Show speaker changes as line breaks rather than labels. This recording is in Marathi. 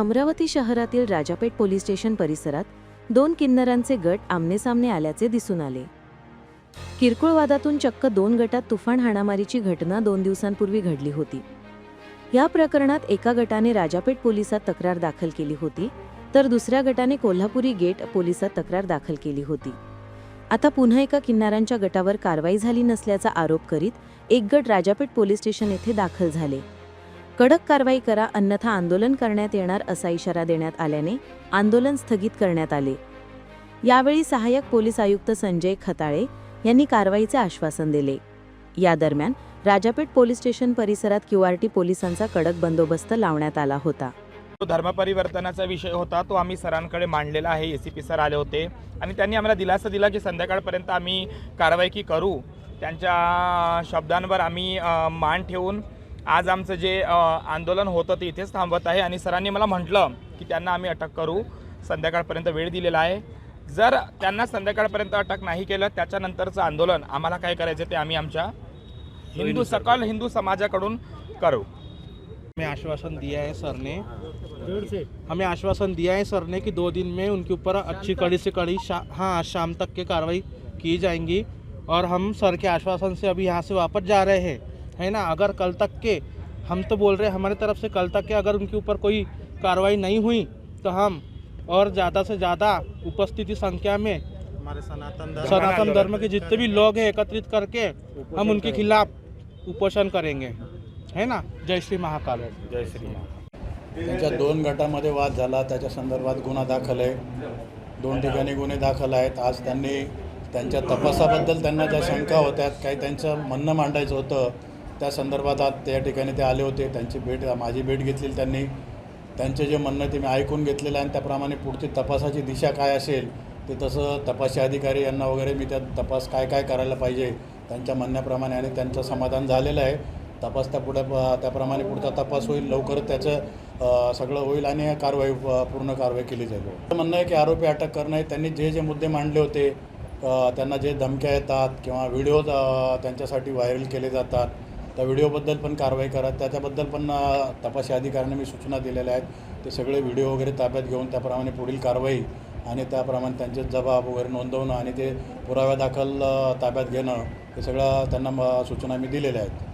अमरावती शहरातील राजापेठ पोलीस स्टेशन परिसरात दोन किन्नरांचे गट आमनेसामने आल्याचे दिसून आले. किरकोळ वादातून चक्क दोन गटात तुफान हाणामारीची घटना दोन दिवसांपूर्वी घडली होती. या प्रकरणात एका गटाने राजापेठ पोलिसात तक्रार दाखल केली होती तर दुसऱ्या गटाने कोल्हापुरी गेट पोलिसात तक्रार दाखल केली होती. आता पुन्हा एका किन्नारांच्या गटावर कारवाई झाली नसल्याचा आरोप करीत एक गट राजापेठ पोलीस स्टेशन येथे दाखल झाले. कडक कारवाई करा अन्यथा आंदोलन करण्यात येणार असा इशारा देण्यात आल्याने आंदोलन स्थगित करण्यात आले. यावेळी सहाय्यक पोलीस आयुक्त संजय खताळे यांनी कारवाईचे आश्वासन दिले. या दरम्यान राजापेठ पोलीस स्टेशन परिसरात क्यूआरटी पोलिसांचा कडक बंदोबस्त लावण्यात आला होता.
तो धर्मपरिवर्तनाचा विषय होता तो आम्ही सरांकडे मांडलेला आहे. ए सी पी सर आले होते आणि त्यांनी आम्हाला दिलासा दिला की संध्याकाळपर्यंत आम्ही कारवाई की करू. त्यांच्या शब्दांवर आम्ही मान ठेवून आज आमचं जे आंदोलन होतं ते इथेच थांबवत आहे आणि सरांनी मला म्हटलं की त्यांना आम्ही अटक करू. संध्याकाळपर्यंत वेळ दिलेला आहे. जर त्यांना संध्याकाळपर्यंत अटक नाही केलं त्याच्यानंतरचं आंदोलन आम्हाला काय करायचं ते आम्ही आमच्या हिंदू सकल हिंदू समाजाकडून करू.
हमें आश्वासन दिया है सर ने हमें आश्वासन दिया है सर ने कि दो दिन में उनके ऊपर अच्छी कड़ी से कड़ी शा, हाँ शाम तक के कार्रवाई की जाएंगी और हम सर के आश्वासन से अभी यहाँ से वापस जा रहे हैं। है ना? अगर कल तक के हम तो बोल रहे हैं हमारे तरफ से कल तक के अगर उनके ऊपर कोई कार्रवाई नहीं हुई तो हम और ज़्यादा से ज़्यादा उपस्थिति संख्या में
हमारे सनातन
सनातन धर्म के जितने भी लोग हैं एकत्रित करके हम उनके खिलाफ उपोषण करेंगे। है ना? जय श्री महाकाल।
जय श्री
त्यांच्या दोन गटामध्ये वाद झाला त्याच्या संदर्भात गुन्हा दाखल आहे. दोन ठिकाणी गुन्हे दाखल आहेत. आज त्यांनी त्यांच्या तपासाबद्दल त्यांना ज्या शंका होत्या काही त्यांचं म्हणणं मांडायचं होतं त्या संदर्भात आज त्या ठिकाणी ते आले होते. त्यांची भेट माझी भेट घेतली त्यांनी. त्यांचे जे म्हणणं आहे ते मी ऐकून घेतलेलं आहे आणि त्याप्रमाणे पुढची तपासाची दिशा काय असेल ते तसं तपासी अधिकारी यांना वगैरे मी त्या तपास काय काय करायला पाहिजे त्यांच्या म्हणण्याप्रमाणे आणि त्यांचं समाधान झालेलं आहे. तपास त्या पुढे त्याप्रमाणे पुढचा तपास होईल. लवकरच त्याचं सगळं होईल आणि कारवाई पूर्ण कारवाई केली जाईल. म्हणणं आहे की आरोपी अटक करणं त्यांनी जे जे मुद्दे मांडले होते त्यांना जे धमक्या येतात किंवा व्हिडिओ त्यांच्यासाठी व्हायरल केले जातात त्या व्हिडिओबद्दल पण कारवाई करा. त्याच्याबद्दल पण तपासी अधिकाऱ्यांना मी सूचना दिलेल्या आहेत. ते सगळे व्हिडिओ वगैरे ताब्यात घेऊन त्याप्रमाणे पुढील कारवाई आणि त्याप्रमाणे त्यांचे जबाब वगैरे नोंदवणं आणि ते पुराव्यादाखल दाखल ताब्यात घेणं हे सगळं त्यांना सूचना मी दिलेल्या आहेत.